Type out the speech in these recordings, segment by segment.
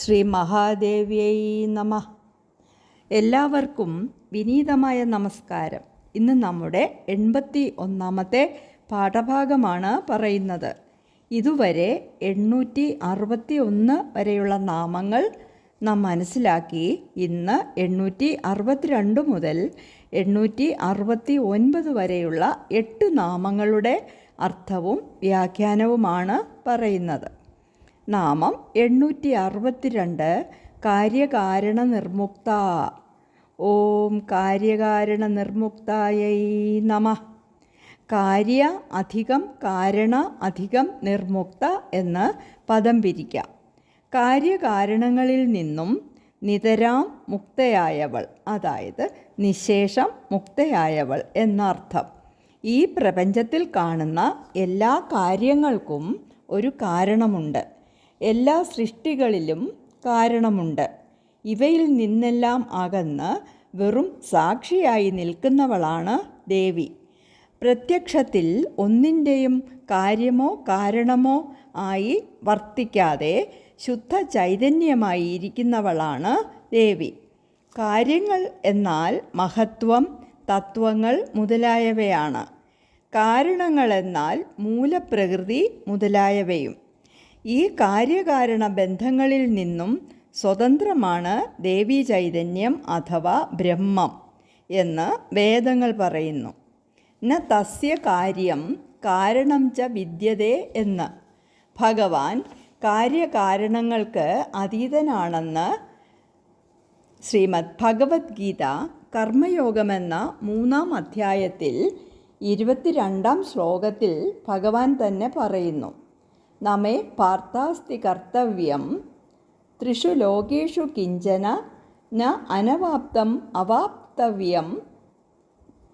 ശ്രീ മഹാദേവ്യൈ നമ. എല്ലാവർക്കും വിനീതമായ നമസ്കാരം. ഇന്ന് നമ്മുടെ എൺപത്തി ഒന്നാമത്തെ പാഠഭാഗമാണ് പറയുന്നത്. ഇതുവരെ എണ്ണൂറ്റി അറുപത്തി ഒന്ന് വരെയുള്ള നാമങ്ങൾ നാം മനസ്സിലാക്കി ഇന്ന് എണ്ണൂറ്റി അറുപത്തിരണ്ട് മുതൽ എണ്ണൂറ്റി അറുപത്തി ഒൻപത് വരെയുള്ള എട്ട് നാമങ്ങളുടെ അർത്ഥവും വ്യാഖ്യാനവുമാണ് പറയുന്നത്. നാമം എണ്ണൂറ്റി അറുപത്തിരണ്ട് കാര്യകാരണ നിർമുക്ത ഓം കാര്യകാരണ നിർമുക്തായൈ നമ. കാര്യ അധികം കാരണ അധികം നിർമുക്ത എന്ന് പദം പിരിക്കാം. കാര്യകാരണങ്ങളിൽ നിന്നും നിതരാം മുക്തയായവൾ അതായത് നിശേഷം മുക്തയായവൾ എന്നർത്ഥം. ഈ പ്രപഞ്ചത്തിൽ കാണുന്ന എല്ലാ കാര്യങ്ങൾക്കും ഒരു കാരണമുണ്ട്. എല്ലാ സൃഷ്ടികളിലും കാരണമുണ്ട്. ഇവയിൽ നിന്നെല്ലാം അകന്ന് വെറും സാക്ഷിയായി നിൽക്കുന്നവളാണ് ദേവി. പ്രത്യക്ഷത്തിൽ ഒന്നിന്റെയും കാര്യമോ കാരണമോ ആയി വർത്തിക്കാതെ ശുദ്ധ ചൈതന്യമായി ഇരിക്കുന്നവളാണ് ദേവി. കാര്യങ്ങൾ എന്നാൽ മഹത്വം തത്വങ്ങൾ മുതലായവയാണ്. കാരണങ്ങളെന്നാൽ മൂലപ്രകൃതി മുതലായവയും. ഈ കാര്യകാരണ ബന്ധങ്ങളിൽ നിന്നും സ്വതന്ത്രമാണ് ദേവി ചൈതന്യം അഥവാ ബ്രഹ്മം എന്ന് വേദങ്ങൾ പറയുന്നു. ന തസ്യ കാര്യം കാരണം ച വിദ്യതേ എന്ന്. ഭഗവാൻ കാര്യകാരണങ്ങൾക്ക് അതീതനാണെന്ന് ശ്രീമദ് ഭഗവത്ഗീത കർമ്മയോഗമെന്ന മൂന്നാം അധ്യായത്തിൽ ഇരുപത്തിരണ്ടാം ശ്ലോകത്തിൽ ഭഗവാൻ തന്നെ പറയുന്നു. നമ്മെ പാർത്ഥാസ്തി കർത്തവ്യം. ത്രിഷു ലോകേഷു കിഞ്ചന ന അനവാപ്തം അവാപ്തവ്യം.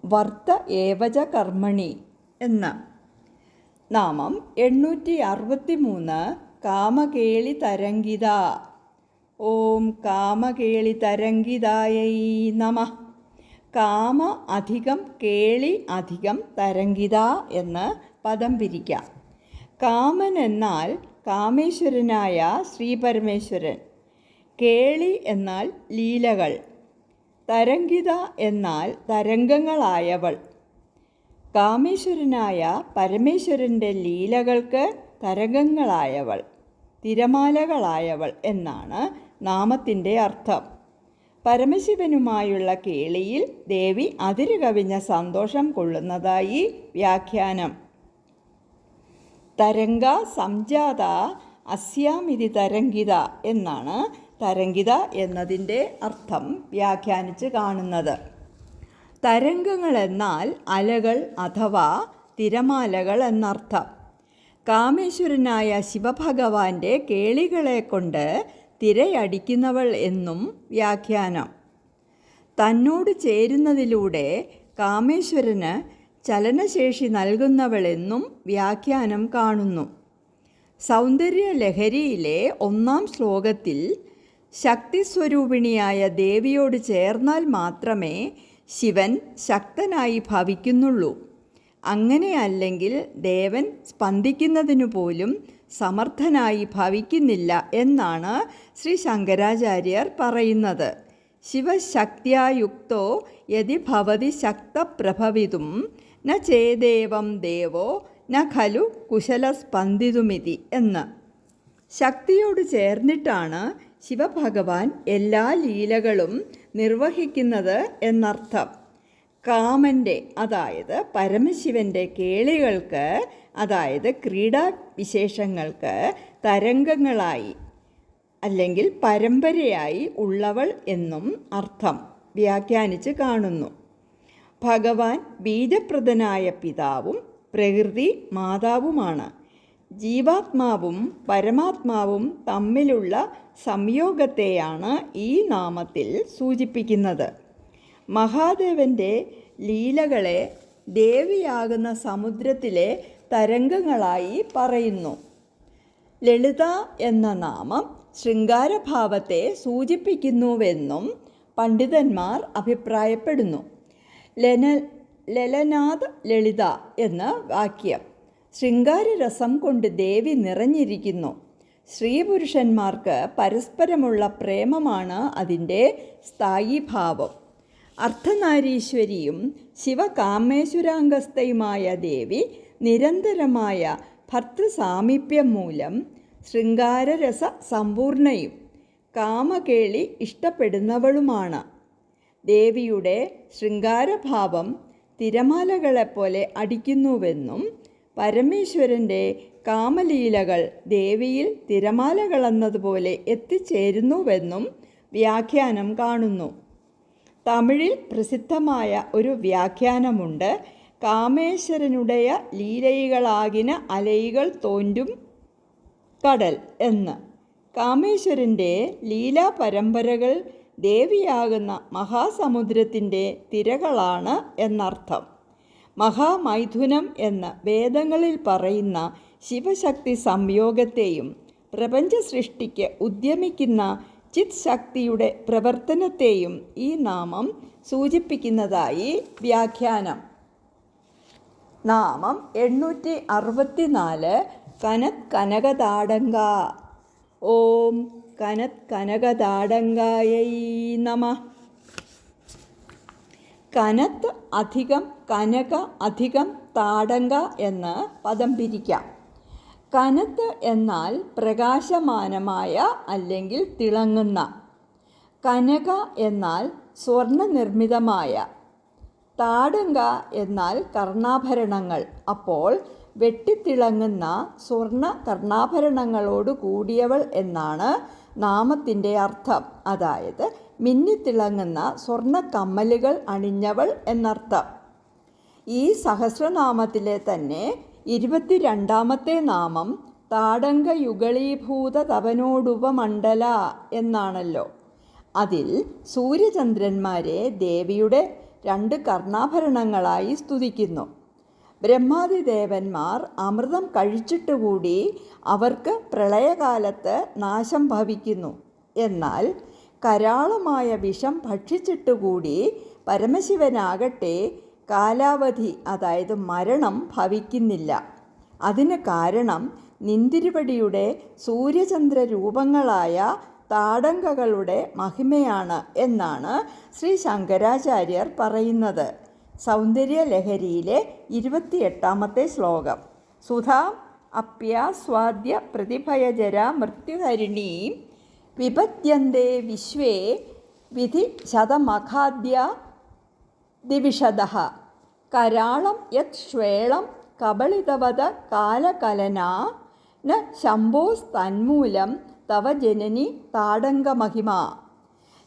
വർത്ത ഏവജ കർമ്മണി എന്ന നാമം എണ്ണൂറ്റി അറുപത്തി മൂന്ന് കാമകേളി തരംഗിത ഓം കാമകേളി തരംഗിതായൈ നമ. കാമ അധികം കേളി അധികം തരംഗിത എന്ന് പദം പിരിക്കാം. കാമൻ എന്നാൽ കാമേശ്വരനായ ശ്രീപരമേശ്വരൻ. കേളി എന്നാൽ ലീലകൾ. തരംഗിത എന്നാൽ തരംഗങ്ങളായവൾ. കാമേശ്വരനായ പരമേശ്വരന്റെ ലീലകൾക്ക് തരംഗങ്ങളായവൾ തിരമാലകളായവൾ എന്നാണ് നാമത്തിന്റെ അർത്ഥം. പരമശിവനുമായുള്ള കേളിയിൽ ദേവി അതിരുകവിഞ്ഞ സന്തോഷം കൊള്ളുന്നതായി വ്യാഖ്യാനം. തരംഗ സംജാത അസ്യാമിതി തരംഗിത എന്നാണ് തരംഗിത എന്നതിന്റെ അർത്ഥം വ്യാഖ്യാനിച്ച് കാണുന്നത്. തരംഗങ്ങൾ എന്നാൽ അലകൾ അഥവാ തിരമാലകൾ എന്നർത്ഥം. കാമേശ്വരനായ ശിവഭഗവാന്റെ കേളികളെ കൊണ്ട് തിരയടിക്കുന്നവൾ എന്നും വ്യാഖ്യാനം. തന്നോട് ചേരുന്നതിലൂടെ കാമേശ്വരന് ചലനശേഷി നൽകുന്നവളെന്നും വ്യാഖ്യാനം കാണുന്നു. സൗന്ദര്യലഹരിയിലെ ഒന്നാം ശ്ലോകത്തിൽ ശക്തിസ്വരൂപിണിയായ ദേവിയോട് ചേർന്നാൽ മാത്രമേ ശിവൻ ശക്തനായി ഭവിക്കുന്നുള്ളൂ. അങ്ങനെയല്ലെങ്കിൽ ദേവൻ സ്പന്ദിക്കുന്നതിനു പോലും സമർത്ഥനായി ഭവിക്കുന്നില്ല എന്നാണ് ശ്രീ ശങ്കരാചാര്യർ പറയുന്നത്. ശിവശക്തിയായുക്തോ യതി ഭവതി ശക്തപ്രഭവിതും ന ചേദേവം ദേവോ ന ഖലു കുശലസ്പന്ദിതുമിതി എന്ന്. ശക്തിയോട് ചേർന്നിട്ടാണ് ശിവഭഗവാൻ എല്ലാ ലീലകളും നിർവഹിക്കുന്നത് എന്നർത്ഥം. കാമന്റെ അതായത് പരമശിവന്റെ കേളികൾക്ക് അതായത് ക്രീഡാവിശേഷങ്ങൾക്ക് തരംഗങ്ങളായി അല്ലെങ്കിൽ പരമ്പരയായി ഉള്ളവൾ എന്നും അർത്ഥം വ്യാഖ്യാനിച്ച് കാണുന്നു. ഭഗവാൻ ബീജപ്രദനായ പിതാവും പ്രകൃതി മാതാവുമാണ്. ജീവാത്മാവും പരമാത്മാവും തമ്മിലുള്ള സംയോഗത്തെയാണ് ഈ നാമത്തിൽ സൂചിപ്പിക്കുന്നത്. മഹാദേവന്റെ ലീലകളെ ദേവിയാകുന്ന സമുദ്രത്തിലെ തരംഗങ്ങളായി പറയുന്നു. ലളിത എന്ന നാമം ശൃംഗാരഭാവത്തെ സൂചിപ്പിക്കുന്നുവെന്നും പണ്ഡിതന്മാർ അഭിപ്രായപ്പെടുന്നു. ലന ലലനാഥ ലളിത എന്ന വാക്യം. ശൃംഗാരരസം കൊണ്ട് ദേവി നിറഞ്ഞിരിക്കുന്നു. സ്ത്രീപുരുഷന്മാർക്ക് പരസ്പരമുള്ള പ്രേമമാണ് അതിന്റെ സ്ഥായിഭാവം. അർദ്ധനാരീശ്വരിയും ശിവകാമേശ്വരാംഗസ്ഥയുമായ ദേവി നിരന്തരമായ ഭർത്തൃസാമീപ്യം മൂലം ശൃംഗാരരസ സമ്പൂർണയും. കാമകേളി ഇഷ്ടപ്പെടുന്നവളുമാണ്. ദേവിയുടെ ശൃംഗാരഭാവം തിരമാലകളെപ്പോലെ അടിക്കുന്നുവെന്നും പരമേശ്വരന്റെ കാമലീലകൾ ദേവിയിൽ തിരമാലകളെന്നതുപോലെ എത്തിച്ചേരുന്നുവെന്നും വ്യാഖ്യാനം കാണുന്നു. തമിഴിൽ പ്രസിദ്ധമായ ഒരു വ്യാഖ്യാനമുണ്ട് കാമേശ്വരനുടയ ലീലയികളാകിന അലയികൾ തോന്റും കടൽ എന്ന്. കാമേശ്വരന്റെ ലീലാ പരമ്പരകൾ ദേവിയാകുന്ന മഹാസമുദ്രത്തിന്റെ തിരകളാണ് എന്നർത്ഥം. മഹാമൈഥുനം എന്ന വേദങ്ങളിൽ പറയുന്ന ശിവശക്തി സംയോഗത്തെയും പ്രപഞ്ച സൃഷ്ടിക്ക് ഉദ്യമിക്കുന്ന ചിത് ശക്തിയുടെ പ്രവർത്തനത്തെയും ഈ നാമം സൂചിപ്പിക്കുന്നതായി വ്യാഖ്യാനം. നാമം എണ്ണൂറ്റി അറുപത്തിനാല് കനത് കനകതാടങ്ക ഓം കനത് കനകതാടങ്കായൈ നമ. കനത്ത് അധികം കനക അധികം താടങ്ക എന്ന് പദം പിരിക്കാം. കനത്ത് എന്നാൽ പ്രകാശമാനമായ അല്ലെങ്കിൽ തിളങ്ങുന്ന. കനക എന്നാൽ സ്വർണ നിർമ്മിതമായ താടങ്ക എന്നാൽ കർണാഭരണങ്ങൾ. അപ്പോൾ വെട്ടിത്തിളങ്ങുന്ന സ്വർണ കർണാഭരണങ്ങളോട് കൂടിയവൾ എന്നാണ് നാമത്തിന്റെ അർത്ഥം. അതായത് മിന്നിത്തിളങ്ങുന്ന സ്വർണ കമ്മലുകൾ അണിഞ്ഞവൾ എന്നർത്ഥം. ഈ സഹസ്രനാമത്തിലെ തന്നെ ഇരുപത്തിരണ്ടാമത്തെ നാമം താടങ്ക യുഗളീഭൂത തപനോടുപമണ്ഡല എന്നാണല്ലോ. അതിൽ സൂര്യചന്ദ്രന്മാരെ ദേവിയുടെ രണ്ട് കർണാഭരണങ്ങളായി സ്തുതിക്കുന്നു. ബ്രഹ്മാദി ദേവന്മാർ അമൃതം കഴിച്ചിട്ടുകൂടി അവർക്ക് പ്രളയകാലത്ത് നാശം ഭവിക്കുന്നു. എന്നാൽ കരാളമായ വിഷം ഭക്ഷിച്ചിട്ടുകൂടി പരമശിവനാകട്ടെ കാലാവധി അതായത് മരണം ഭവിക്കുന്നില്ല. അതിന് കാരണം നിന്തിരിപടിയുടെ സൂര്യചന്ദ്ര രൂപങ്ങളായ താടങ്കകളുടെ മഹിമയാണ് എന്നാണ് ശ്രീ ശങ്കരാചാര്യർ പറയുന്നത്. സൗന്ദര്യലഹരിയിലെ ഇരുപത്തിയെട്ടാമത്തെ ശ്ലോകം. സുധാ അപ്യാസ്വാദ്യ പ്രതിഭയജര മൃത്യുഹരിണീ വിപദ്യന്തേ വിശ്വേ വിധി ശതമഖാദ്യ ദിവിഷദ. കരാളം യത് ശ്വേളം കബളിതവത കാലകലന. ന ശംഭോസ്തന്മൂലം തവ ജനനി താടങ്കമഹിമ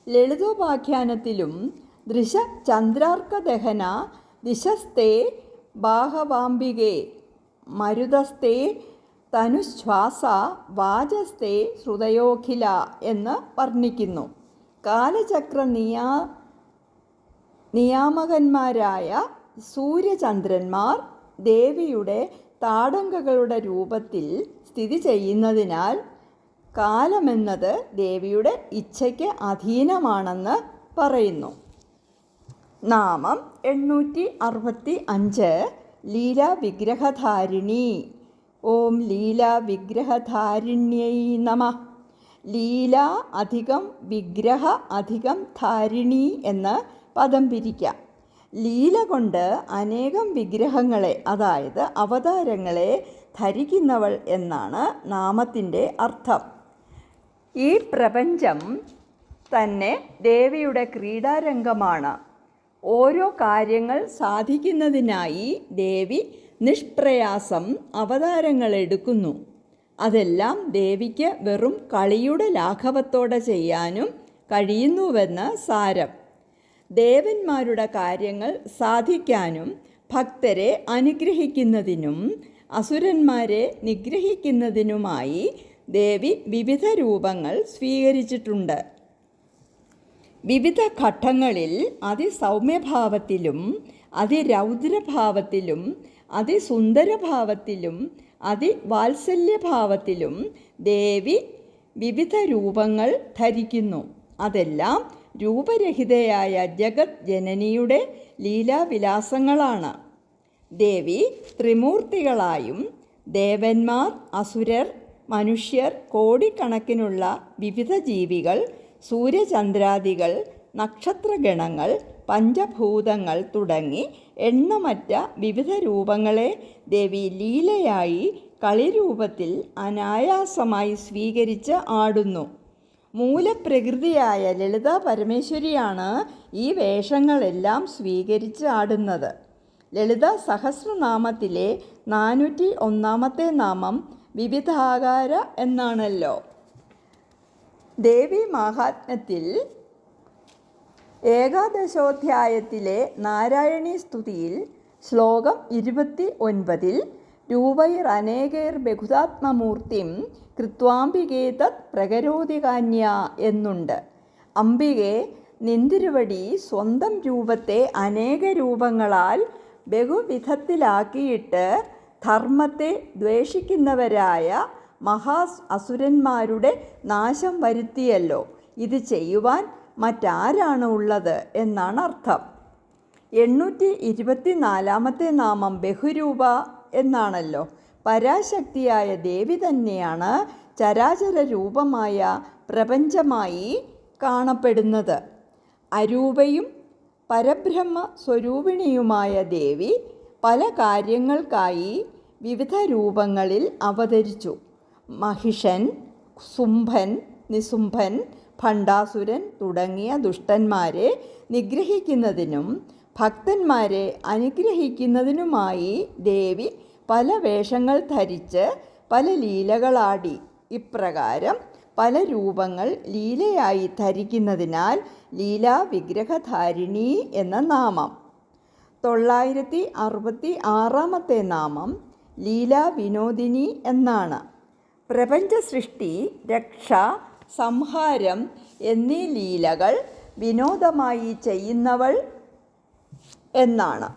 ലളിതോപാഖ്യാനത്തിലും ദൃശ ചന്ദ്രാർക്കദഹന ദിശസ്തേ ബാഹവാംബികേ മരുതസ്തേ തനുശ്വാസ വാചസ്തേ ശ്രുതയോഖില എന്ന് വർണിക്കുന്നു. കാലചക്ര നിയാ നിയാമകന്മാരായ സൂര്യചന്ദ്രന്മാർ ദേവിയുടെ താടങ്കകളുടെ രൂപത്തിൽ സ്ഥിതി ചെയ്യുന്നതിനാൽ കാലമെന്നത് ദേവിയുടെ ഇച്ഛയ്ക്ക് അധീനമാണെന്ന് പറയുന്നു. നാമം എണ്ണൂറ്റി അറുപത്തി അഞ്ച് ലീല വിഗ്രഹധാരിണി ഓം ലീല വിഗ്രഹധാരിണ്യൈ നമ. ലീല അധികം വിഗ്രഹ അധികം ധാരിണി എന്ന് പദം പിരിക്കാം. ലീല കൊണ്ട് അനേകം വിഗ്രഹങ്ങളെ അതായത് അവതാരങ്ങളെ ധരിക്കുന്നവൾ എന്നാണ് നാമത്തിന്റെ അർത്ഥം. ഈ പ്രപഞ്ചം തന്നെ ദേവിയുടെ ക്രീഡാരംഗമാണ്. ഓരോ കാര്യങ്ങൾ സാധിക്കുന്നതിനായി ദേവി നിഷ്പ്രയാസം അവതാരങ്ങൾ എടുക്കുന്നു. അതെല്ലാം ദേവിക്ക് വെറും കളിയുടെ ലാഘവത്തോടെ ചെയ്യാനും കഴിയുന്നുവെന്ന് സാരം. ദേവന്മാരുടെ കാര്യങ്ങൾ സാധിക്കാനും ഭക്തരെ അനുഗ്രഹിക്കുന്നതിനും അസുരന്മാരെ നിഗ്രഹിക്കുന്നതിനുമായി ദേവി വിവിധ രൂപങ്ങൾ സ്വീകരിച്ചിട്ടുണ്ട്. വിവിധ ഘട്ടങ്ങളിൽ അതിസൗമ്യഭാവത്തിലും അതിരൗദ്രഭാവത്തിലും അതിസുന്ദരഭാവത്തിലും അതിവാത്സല്യഭാവത്തിലും ദേവി വിവിധ രൂപങ്ങൾ ധരിക്കുന്നു. അതെല്ലാം രൂപരഹിതയായ ജഗത് ജനനിയുടെ ലീലാവിലാസങ്ങളാണ്. ദേവി ത്രിമൂർത്തികളായും ദേവന്മാർ അസുരർ മനുഷ്യർ കോടിക്കണക്കിനുള്ള വിവിധ ജീവികൾ സൂര്യചന്ദ്രാദികൾ നക്ഷത്രഗണങ്ങൾ പഞ്ചഭൂതങ്ങൾ തുടങ്ങി എണ്ണമറ്റ വിവിധ രൂപങ്ങളെ ദേവി ലീലയായി കളിരൂപത്തിൽ അനായാസമായി സ്വീകരിച്ച് ആടുന്നു. മൂലപ്രകൃതിയായ ലളിത പരമേശ്വരിയാണ് ഈ വേഷങ്ങളെല്ലാം സ്വീകരിച്ച് ആടുന്നത്. ലളിത സഹസ്രനാമത്തിലെ നാനൂറ്റി ഒന്നാമത്തെ നാമം വിവിധാകാര എന്നാണല്ലോ. ദേവി മാഹാത്മ്യത്തിൽ ഏകാദശോധ്യായത്തിലെ നാരായണീ സ്തുതിയിൽ ശ്ലോകം ഇരുപത്തി ഒൻപതിൽ രൂപൈർ അനേകൈർ ബഹുതാത്മമൂർത്തിം കൃത്വാംബികേ തത് പ്രകരോധികാന്യ എന്നുണ്ട്. അംബികെ നിന്തിരുവടി സ്വന്തം രൂപത്തെ അനേക രൂപങ്ങളാൽ ബഹുവിധത്തിലാക്കിയിട്ട് ധർമ്മത്തെ ദ്വേഷിക്കുന്നവരായ മഹാ അസുരന്മാരുടെ നാശം വരുത്തിയല്ലോ. ഇത് ചെയ്യുവാൻ മറ്റാരാണ് ഉള്ളത് എന്നാണ് അർത്ഥം. എണ്ണൂറ്റി ഇരുപത്തിനാലാമത്തെ നാമം ബഹുരൂപ എന്നാണല്ലോ. പരാശക്തിയായ ദേവി തന്നെയാണ് ചരാചര രൂപമായ പ്രപഞ്ചമായി കാണപ്പെടുന്നത്. അരൂപയും പരബ്രഹ്മ സ്വരൂപിണിയുമായ ദേവി പല കാര്യങ്ങൾക്കായി വിവിധ രൂപങ്ങളിൽ അവതരിച്ചു. മഹിഷൻ സുംഭൻ നിസുംഭൻ ഭണ്ഡാസുരൻ തുടങ്ങിയ ദുഷ്ടന്മാരെ നിഗ്രഹിക്കുന്നതിനും ഭക്തന്മാരെ അനുഗ്രഹിക്കുന്നതിനുമായി ദേവി പല വേഷങ്ങൾ ധരിച്ച് പല ലീലകളാടി. ഇപ്രകാരം പല രൂപങ്ങൾ ലീലയായി ധരിക്കുന്നതിനാൽ ലീലാ വിഗ്രഹധാരിണി എന്ന നാമം. തൊള്ളായിരത്തി അറുപത്തി ആറാമത്തെ നാമം ലീലാ വിനോദിനി എന്നാണ്. പ്രപഞ്ച സൃഷ്ടി രക്ഷ സംഹാരം എന്നീ ലീലകൾ വിനോദമായി ചെയ്യുന്നവൾ എന്നാണ്.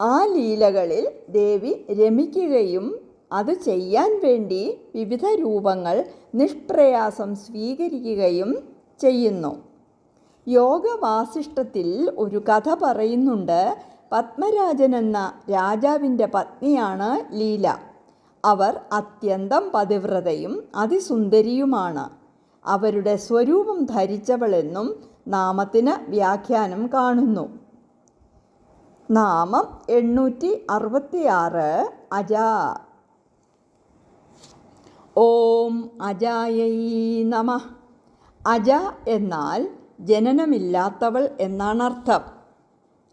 ആ ലീലകളിൽ ദേവി രമിക്കുകയും അത് ചെയ്യാൻ വേണ്ടി വിവിധ രൂപങ്ങൾ നിഷ്പ്രയാസം സ്വീകരിക്കുകയും ചെയ്യുന്നു. യോഗവാസിഷ്ടത്തിൽ ഒരു കഥ പറയുന്നുണ്ട്. പത്മരാജൻ എന്ന രാജാവിന്റെ പത്നിയാണ് ലീല. അവർ അത്യന്തം പതിവ്രതയും അതിസുന്ദരിയുമാണ്. അവരുടെ സ്വരൂപം ധരിച്ചവളെന്നും നാമത്തിന് വ്യാഖ്യാനം കാണുന്നു. നാമം എണ്ണൂറ്റി അറുപത്തിയാറ് അജാ. ഓം അജായൈ നമ. അജ എന്നാൽ ജനനമില്ലാത്തവൾ എന്നാണർത്ഥം.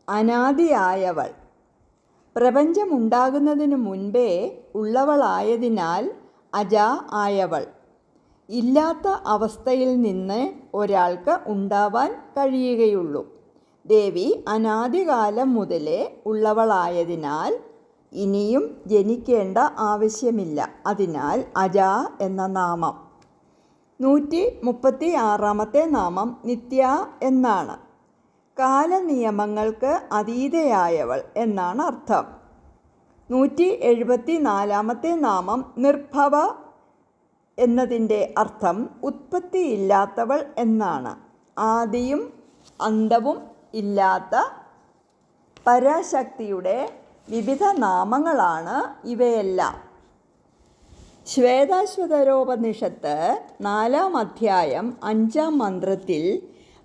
അനാദിയായവൾ. പ്രപഞ്ചമുണ്ടാകുന്നതിനു മുൻപേ ഉള്ളവളായതിനാൽ അജ ആയവൾ. ഇല്ലാത്ത അവസ്ഥയിൽ നിന്ന് ഒരാൾക്ക് ഉണ്ടാവാൻ കഴിയുകയുള്ളൂ. ദേവി അനാദികാലം മുതലേ ഉള്ളവളായതിനാൽ ഇനിയും ജനിക്കേണ്ട ആവശ്യമില്ല. അതിനാൽ അജ എന്ന നാമം. നൂറ്റി മുപ്പത്തി ആറാമത്തെ നാമം നിത്യ എന്നാണ്. കാലനിയമങ്ങൾക്ക് അതീതയായവൾ എന്നാണ് അർത്ഥം. നൂറ്റി എഴുപത്തി നാലാമത്തെ നാമം നിർഭവ എന്നതിന്റെ അർത്ഥം ഉത്പത്തിയില്ലാത്തവൾ എന്നാണ്. ആദിയും അന്തവും ഇല്ലാത്ത പരാശക്തിയുടെ വിവിധ നാമങ്ങളാണ് ഇവയെല്ലാം. ശ്വേതാശ്വതരോപനിഷത്ത് നാലാം അധ്യായം അഞ്ചാം മന്ത്രത്തിൽ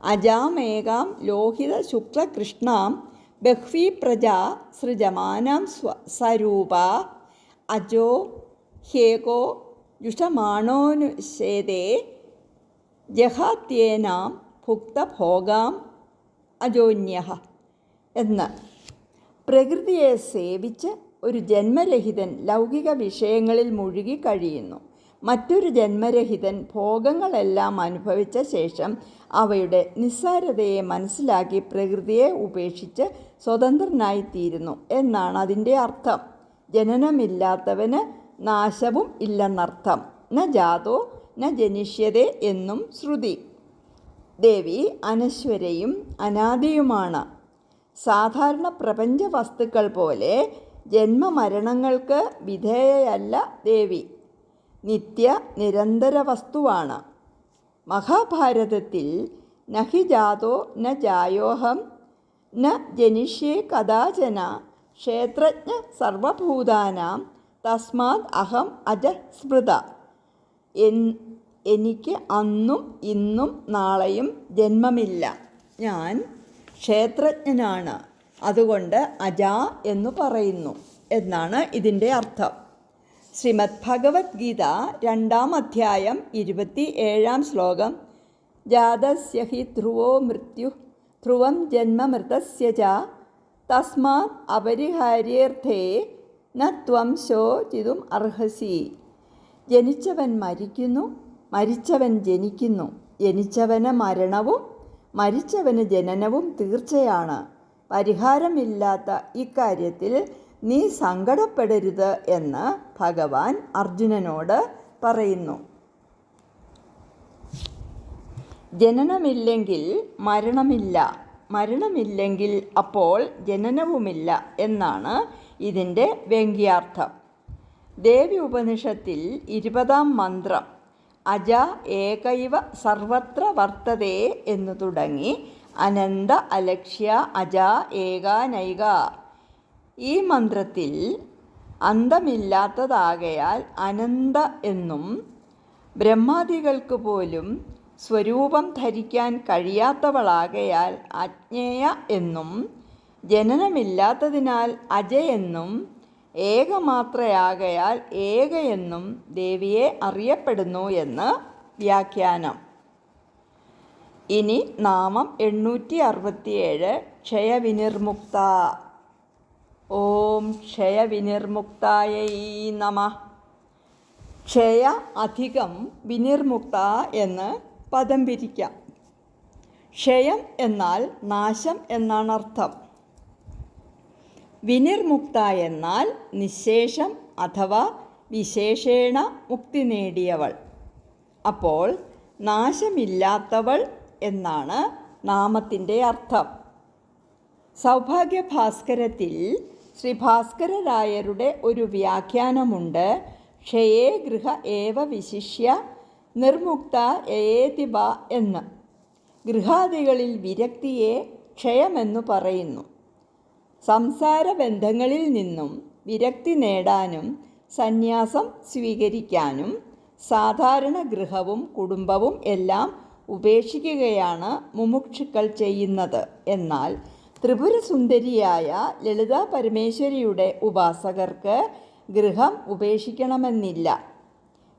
അജാമേകാം ലോഹിത ശുക്ലകൃഷ്ണാം ബഹ്വി പ്രജാ സൃജമാനാം സ്വ സ്വരൂപ അജോ ഹേകോ യുഷമാണോനുശേതേ. ജഹാത്യേനാം ഭുക്തഭോഗാം അജോന്യ എന്ന് പ്രകൃതിയെ സേവിച്ച് ഒരു ജന്മരഹിതൻ ലൗകിക വിഷയങ്ങളിൽ മുഴുകി കഴിയുന്നു. മറ്റൊരു ജന്മരഹിതൻ ഭോഗങ്ങളെല്ലാം അനുഭവിച്ച ശേഷം അവയുടെ നിസ്സാരതയെ മനസ്സിലാക്കി പ്രകൃതിയെ ഉപേക്ഷിച്ച് സ്വതന്ത്രനായിത്തീരുന്നു എന്നാണ് അതിന്റെ അർത്ഥം. ജനനമില്ലാത്തവന് നാശവും ഇല്ലെന്നർത്ഥം. ന ജാതോ ന ജനിഷ്യതേ എന്നും ശ്രുതി. ദേവി അനശ്വരയും അനാദിയുമാണ്. സാധാരണ പ്രപഞ്ച വസ്തുക്കൾ പോലെ ജന്മമരണങ്ങൾക്ക് വിധേയയല്ല ദേവി. നിത്യ നിരന്തര വസ്തുവാണ്. മഹാഭാരതത്തിൽ നഹി ജാതോ ന ജായോഹം ന ജനിഷ്യേ കഥാചന ക്ഷേത്രജ്ഞ സർവഭൂതാനാം തസ്മാത് അഹം അജസ്മൃത. എനിക്ക് അന്നും ഇന്നും നാളെയും ജന്മമില്ല. ഞാൻ ക്ഷേത്രജ്ഞനാണ്. അതുകൊണ്ട് അജ എന്നു പറയുന്നു. എന്നാണ് ഇതിന്റെ അർത്ഥം. ശ്രീമദ് ഭഗവത്ഗീത രണ്ടാം അധ്യായം ഇരുപത്തി ഏഴാം ശ്ലോകം. ജാതസ്യ ഹി ധ്രുവോ മൃത്യു ധ്രുവം ജന്മമൃതസ്യ ച. തസ്മാത് അപരിഹാര്യേർത്ഥേ ന ത്വം ശോചിതും അർഹസി. ജനിച്ചവൻ മരിക്കുന്നു മരിച്ചവൻ ജനിക്കുന്നു. ജനിച്ചവന് മരണവും മരിച്ചവന് ജനനവും തീർച്ചയാണ്. പരിഹാരമില്ലാത്ത ഇക്കാര്യത്തിൽ നീ സങ്കടപ്പെടരുത് എന്ന് ഭഗവാൻ അർജുനനോട് പറയുന്നു. ജനനമില്ലെങ്കിൽ മരണമില്ല. മരണമില്ലെങ്കിൽ അപ്പോൾ ജനനവുമില്ല എന്നാണ് ഇതിന്റെ വ്യംഗ്യാർത്ഥം. ദേവി ഉപനിഷത്തിൽ ഇരുപതാം മന്ത്രം അജ ഏകൈവ സർവത്ര വർത്തതേ എന്നു തുടങ്ങി അനന്ത അലക്ഷ്യ അജ ഏകാനൈക ഈ മന്ത്രത്തിൽ അന്തമില്ലാത്തതാകയാൽ അനന്ത എന്നും ബ്രഹ്മാദികൾക്ക് പോലും സ്വരൂപം ധരിക്കാൻ കഴിയാത്തവളാകയാൽ അജ്ഞേയ എന്നും ജനനമില്ലാത്തതിനാൽ അജയെന്നും ഏകമാത്രയാകയാൽ ഏകയെന്നും ദേവിയെ അറിയപ്പെടുന്നു എന്ന് വ്യാഖ്യാനം. ഇനി നാമം എണ്ണൂറ്റി അറുപത്തിയേഴ് ക്ഷയവിനിർമുക്ത. ഓം ക്ഷയവിനിർമുക്തായൈ നമ. ക്ഷയ അധികം വിനിർമുക്ത എന്ന് പദം പിരിക്കാം ക്ഷയം എന്നാൽ നാശം എന്നാണ് അർത്ഥം. വിനിർമുക്ത എന്നാൽ നിശേഷം അഥവാ വിശേഷേണ മുക്തി നേടിയവൾ. അപ്പോൾ നാശമില്ലാത്തവൾ എന്നാണ് നാമത്തിന്റെ അർത്ഥം. സൗഭാഗ്യഭാസ്കരത്തിൽ ശ്രീ ഭാസ്കരരായരുടെ ഒരു വ്യാഖ്യാനമുണ്ട്. ക്ഷയേ ഗൃഹ ഏവ വിശിഷ്യ നിർമുക്ത ഏതിബ എന്ന്. ഗൃഹാദികളിൽ വിരക്തിയെ ക്ഷയമെന്നു പറയുന്നു. സംസാര ബന്ധങ്ങളിൽ നിന്നും വിരക്തി നേടാനും സന്യാസം സ്വീകരിക്കാനും സാധാരണ ഗൃഹവും കുടുംബവും എല്ലാം ഉപേക്ഷിക്കുകയാണ് മുമുക്ഷുക്കൾ ചെയ്യുന്നത്. എന്നാൽ ത്രിപുരസുന്ദരിയായ ലളിതാ പരമേശ്വരിയുടെ ഉപാസകർക്ക് ഗൃഹം ഉപേക്ഷിക്കണമെന്നില്ല.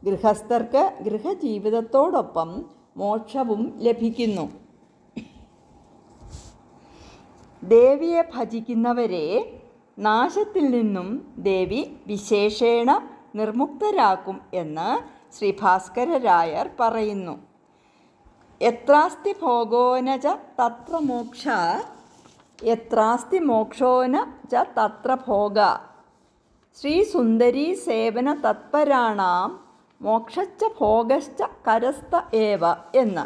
ഗൃഹസ്ഥർക്ക് ഗൃഹജീവിതത്തോടൊപ്പം മോക്ഷവും ലഭിക്കുന്നു. ദേവിയെ ഭജിക്കുന്നവരെ നാശത്തിൽ നിന്നും ദേവി വിശേഷേണ നിർമുക്തരാക്കും എന്ന് ശ്രീ ഭാസ്കരരായർ പറയുന്നു. എത്രാസ്തി ഭോഗോനജ തത്ര മോക്ഷ എത്രാസ്തി മോക്ഷോന ച തത്ര ഭോഗ. ശ്രീ സുന്ദരീ സേവന തത്പരാണാം മോക്ഷച്ച ഭോഗശ്ച കരസ്ഥ ഏവ എന്ന്.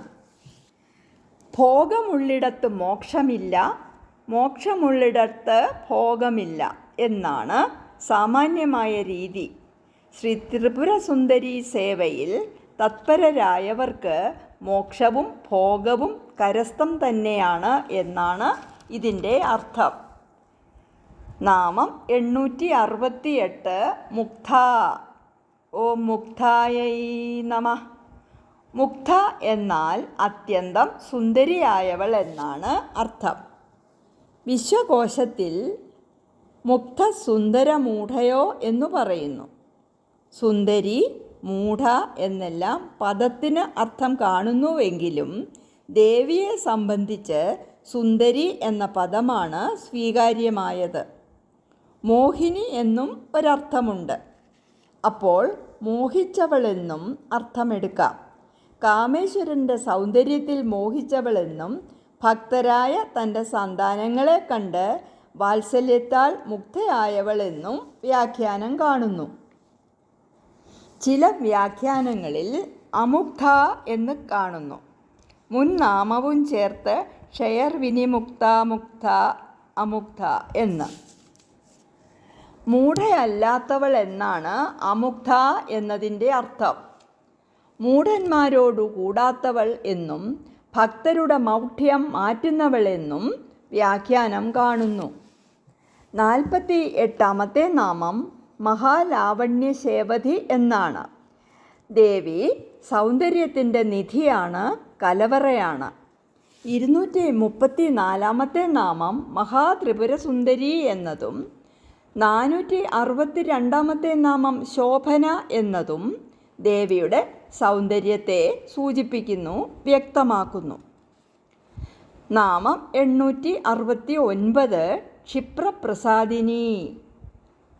ഭോഗമുള്ളിടത്ത് മോക്ഷമില്ല മോക്ഷമുള്ളിടത്ത് ഭോഗമില്ല എന്നാണ് സാമാന്യമായ രീതി. ശ്രീ ത്രിപുര സുന്ദരി സേവയിൽ തത്പരരായവർക്ക് മോക്ഷവും ഭോഗവും കരസ്ഥം തന്നെയാണ് എന്നാണ് ഇതിന്റെ അർത്ഥം. നാമം എണ്ണൂറ്റി അറുപത്തി എട്ട് മുക്ത. ഓം മുക്തായൈ നമ. മുക്ത എന്നാൽ അത്യന്തം സുന്ദരിയായവൾ എന്നാണ് അർത്ഥം. വിശ്വകോശത്തിൽ മുക്ത സുന്ദരമൂഢയോ എന്നു പറയുന്നു. സുന്ദരി മൂഢ എന്നെല്ലാം പദത്തിന് അർത്ഥം കാണുന്നുവെങ്കിലും ദേവിയെ സംബന്ധിച്ച് സുന്ദരി എന്ന പദമാണ് സ്വീകാര്യമായത്. മോഹിനി എന്നും ഒരർത്ഥമുണ്ട്. അപ്പോൾ മോഹിച്ചവളെന്നും അർത്ഥമെടുക്കാം. കാമേശ്വരന്റെ സൗന്ദര്യത്തിൽ മോഹിച്ചവളെന്നും ഭക്തരായ തന്റെ സന്താനങ്ങളെ കണ്ട് വാത്സല്യത്താൽ മുക്തയായവളെന്നും വ്യാഖ്യാനം കാണുന്നു. ചില വ്യാഖ്യാനങ്ങളിൽ അമുക്ത എന്ന് കാണുന്നു. മുൻ നാമവും ചേർത്ത് ഷെയർ വിനിമുക്ത മുക്ത അമുക്ത എന്ന്. മൂഢയല്ലാത്തവൾ എന്നാണ് അമുക്ത എന്നതിന്റെ അർത്ഥം. മൂഢന്മാരോടു കൂടാത്തവൾ എന്നും ഭക്തരുടെ മൗഢ്യം മാറ്റുന്നവളെന്നും വ്യാഖ്യാനം കാണുന്നു. നാൽപ്പത്തി എട്ടാമത്തെ നാമം മഹാലാവണ്യശേവധി എന്നാണ്. ദേവി സൗന്ദര്യത്തിന്റെ നിധിയാണ് കലവറയാണ്. ഇരുന്നൂറ്റി മുപ്പത്തി നാലാമത്തെ നാമം മഹാത്രിപുരസുന്ദരി എന്നതും നാനൂറ്റി അറുപത്തി രണ്ടാമത്തെ നാമം ശോഭന എന്നതും ദേവിയുടെ സൗന്ദര്യത്തെ സൂചിപ്പിക്കുന്നു വ്യക്തമാക്കുന്നു. നാമം എണ്ണൂറ്റി അറുപത്തി ഒൻപത് ക്ഷിപ്രപ്രസാദിനി.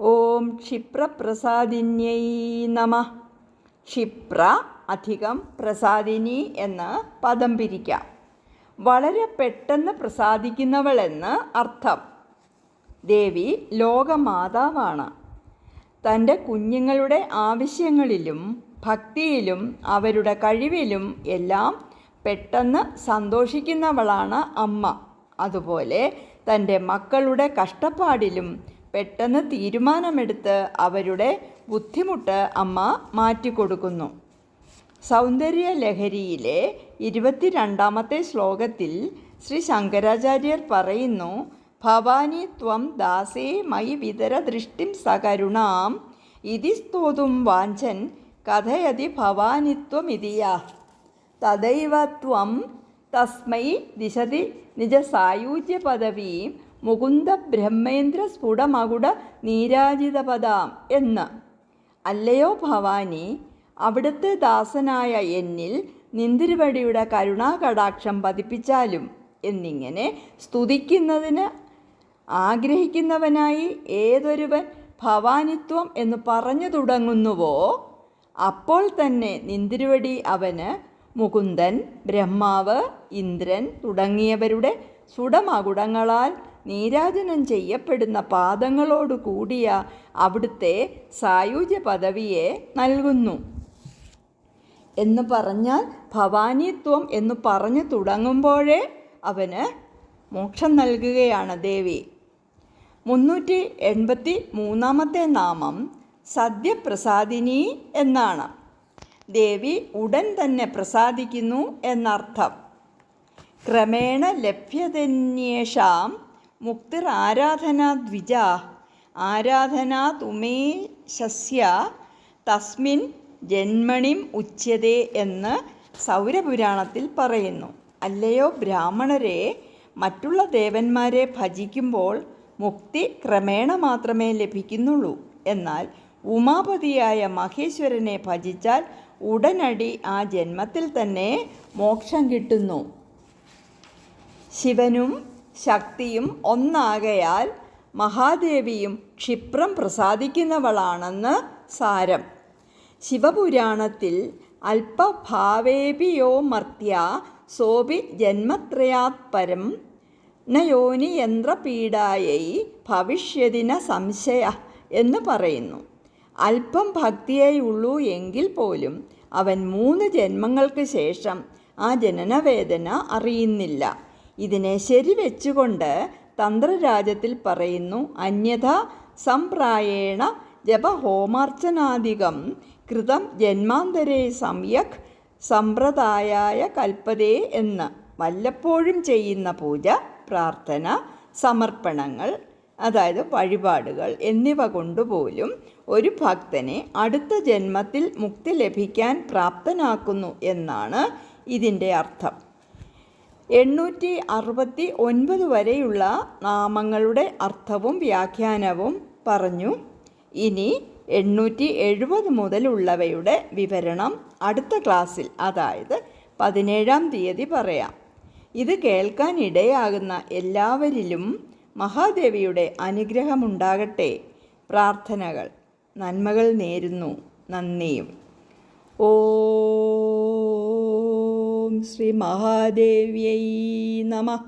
ഓം ക്ഷിപ്രപ്രസാദിന്യൈ നമ. ക്ഷിപ്ര അധികം പ്രസാദിനി എന്ന് പദം പിരിക്കാം. വളരെ പെട്ടെന്ന് പ്രസാദിക്കുന്നവളെന്ന് അർത്ഥം. ദേവി ലോകമാതാവാണ്. തന്റെ കുഞ്ഞുങ്ങളുടെ ആവശ്യങ്ങളിലും ഭക്തിയിലും അവരുടെ കഴിവിലും എല്ലാം പെട്ടെന്ന് സന്തോഷിക്കുന്നവളാണ് അമ്മ. അതുപോലെ തന്റെ മക്കളുടെ കഷ്ടപ്പാടിലും പെട്ടെന്ന് തീരുമാനമെടുത്ത് അവരുടെ ബുദ്ധിമുട്ട് അമ്മ മാറ്റിക്കൊടുക്കുന്നു. സൗന്ദര്യ ലഹരിയിലെ ഇരുപത്തിരണ്ടാമത്തെ ശ്ലോകത്തിൽ ശ്രീ ശങ്കരാചാര്യർ പറയുന്നു ഭവാനി ത്വം ദാസേ മയി വിതര ദൃഷ്ടിം സകരുണാം. ഇതി സ്തോതും വാഞ്ചൻ കഥയതി ഭവാനിത്വമിതിയ തദൈവ ത്വം തസ്മൈ ദിശതി നിജ സായുജ്യ പദവീം മുകുന്ദ ബ്രഹ്മേന്ദ്ര സ്ഫുടമകുട നീരാജിതപദാം എന്ന്. അല്ലയോ ഭവാനി അവിടുത്തെ ദാസനായ എന്നിൽ നിന്തിരുവടിയുടെ കരുണാകടാക്ഷം പതിപ്പിച്ചാലും എന്നിങ്ങനെ സ്തുതിക്കുന്നതിന് ആഗ്രഹിക്കുന്നവനായി ഏതൊരുവൻ ഭവാനിത്വം എന്ന് പറഞ്ഞു തുടങ്ങുന്നുവോ അപ്പോൾ തന്നെ നിന്തിരുവടി അവന് മുകുന്ദൻ ബ്രഹ്മാവ് ഇന്ദ്രൻ തുടങ്ങിയവരുടെ സുടമകുടങ്ങളാൽ നീരാജനം ചെയ്യപ്പെടുന്ന പാദങ്ങളോട് കൂടിയ അവിടുത്തെ സായുജ്യ പദവിയെ നൽകുന്നു. എന്ന് പറഞ്ഞാൽ ഭവാനിത്വം എന്ന് പറഞ്ഞു തുടങ്ങുമ്പോഴേ അവന് മോക്ഷം നൽകുകയാണ് ദേവി. മുന്നൂറ്റി എൺപത്തി മൂന്നാമത്തെ നാമം സദ്യപ്രസാദിനി എന്നാണ്. ദേവി ഉടൻ തന്നെ പ്രസാദിക്കുന്നു എന്നർത്ഥം. ക്രമേണ ലഭ്യതന്യേഷാം മുക്തിർ ആരാധന ദ്വിജ ആരാധനാ തുമേശസ്യ തസ്മിൻ ജന്മണിം ഉച്യതേ എന്ന് സൗരപുരാണത്തിൽ പറയുന്നു. അല്ലയോ ബ്രാഹ്മണരെ മറ്റുള്ള ദേവന്മാരെ ഭജിക്കുമ്പോൾ മുക്തി ക്രമേണ മാത്രമേ ലഭിക്കുന്നുള്ളൂ. എന്നാൽ ഉമാപതിയായ മഹേശ്വരനെ ഭജിച്ചാൽ ഉടനടി ആ ജന്മത്തിൽ തന്നെ മോക്ഷം കിട്ടുന്നു. ശിവനും ശക്തിയും ഒന്നാകയാൽ മഹാദേവിയും ക്ഷിപ്രം പ്രസാദിക്കുന്നവളാണെന്ന് സാരം. ശിവപുരാണത്തിൽ അല്പഭാവേപിയോ മർത്യ സോപി ജന്മത്രയാത് പരം നയോനി യന്ത്രപീഡായൈ ഭവിഷ്യതിന സംശയ എന്ന് പറയുന്നു. അല്പം ഭക്തിയേയുള്ളൂ എങ്കിൽ പോലും അവൻ മൂന്ന് ജന്മങ്ങൾക്ക് ശേഷം ആ ജനനവേദന അറിയുന്നില്ല. ഇതിനെ ശരിവെച്ചുകൊണ്ട് തന്ത്രരാജത്തിൽ പറയുന്നു അന്യഥ സംപ്രായേണ ജപഹോമാർച്ചനാദികം കൃതം ജന്മാന്തരേ സംയക് സമ്പ്രദായായ കൽപ്പതേ എന്ന് വല്ലപ്പോഴും ചെയ്യുന്ന പൂജ പ്രാർത്ഥന സമർപ്പണങ്ങൾ അതായത് വഴിപാടുകൾ എന്നിവ കൊണ്ടുപോലും ഒരു ഭക്തനെ അടുത്ത ജന്മത്തിൽ മുക്തി ലഭിക്കാൻ പ്രാപ്തനാക്കുന്നു എന്നാണ് ഇതിന്റെ അർത്ഥം. എണ്ണൂറ്റി അറുപത്തി ഒൻപത് വരെയുള്ള നാമങ്ങളുടെ അർത്ഥവും വ്യാഖ്യാനവും പറഞ്ഞു. ഇനി എണ്ണൂറ്റി എഴുപത് മുതലുള്ളവയുടെ വിവരണം അടുത്ത ക്ലാസ്സിൽ അതായത് പതിനേഴാം തീയതി പറയാം. ഇത് കേൾക്കാൻ ഇടയാകുന്ന എല്ലാവരിലും മഹാദേവിയുടെ അനുഗ്രഹമുണ്ടാകട്ടെ. പ്രാർത്ഥനകൾ. നന്മകൾ നേരുന്നു. നന്ദിയും. ഓം ശ്രീ മഹാദേവ്യൈ നമ.